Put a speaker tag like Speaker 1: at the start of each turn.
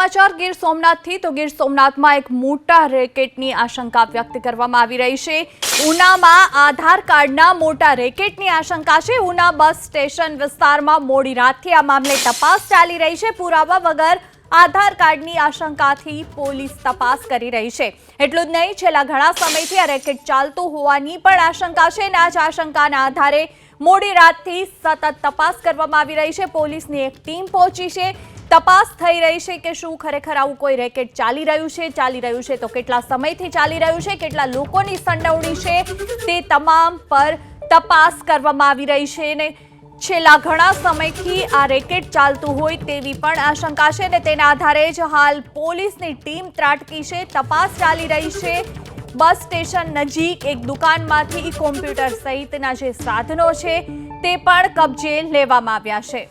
Speaker 1: સમાચાર, ગીર સોમનાથથી તો ગીર સોમનાથમાં એક મોટા રેકેટની આશંકા વ્યક્ત કરવામાં આવી રહી છે. ઉનામાં આધાર કાર્ડના મોટા રેકેટની આશંકા છે. ઉના બસ સ્ટેશન વિસ્તારમાં મોડી રાતથી આ મામલે તપાસ ચાલી રહી છે. પુરાવા વગર આધાર કાર્ડની આશંકાથી પોલીસ તપાસ કરી રહી છે. એટલું જ નહીં, છેલ્લા ઘણા સમયથી આ રેકેટ ચાલતું હોવાની પણ આશંકા છે અને આ જ આશંકાના આધારે મોડી રાતથી સતત તપાસ કરવામાં આવી રહી છે. પોલીસની એક ટીમ પહોંચી છે. તપાસ થઈ રહી છે કે શું ખરેખર આવું કોઈ રેકેટ ચાલી રહ્યું છે, ચાલી રહ્યું છે તો કેટલા સમયથી ચાલી રહ્યું છે, કેટલા લોકોની સંડવણી છે તે તમામ પર તપાસ કરવામાં આવી રહી છે ને છેલ્લા ઘણા સમયથી આ રેકેટ ચાલતું હોય તેવી પણ આશંકા છે ને તેના આધારે જ હાલ પોલીસની ટીમ ત્રાટકી છે, તપાસ ચાલી રહી છે. બસ સ્ટેશન નજીક એક દુકાનમાંથી કોમ્પ્યુટર સહિતના જે સાધનો છે તે પણ કબજે લેવામાં આવ્યા છે.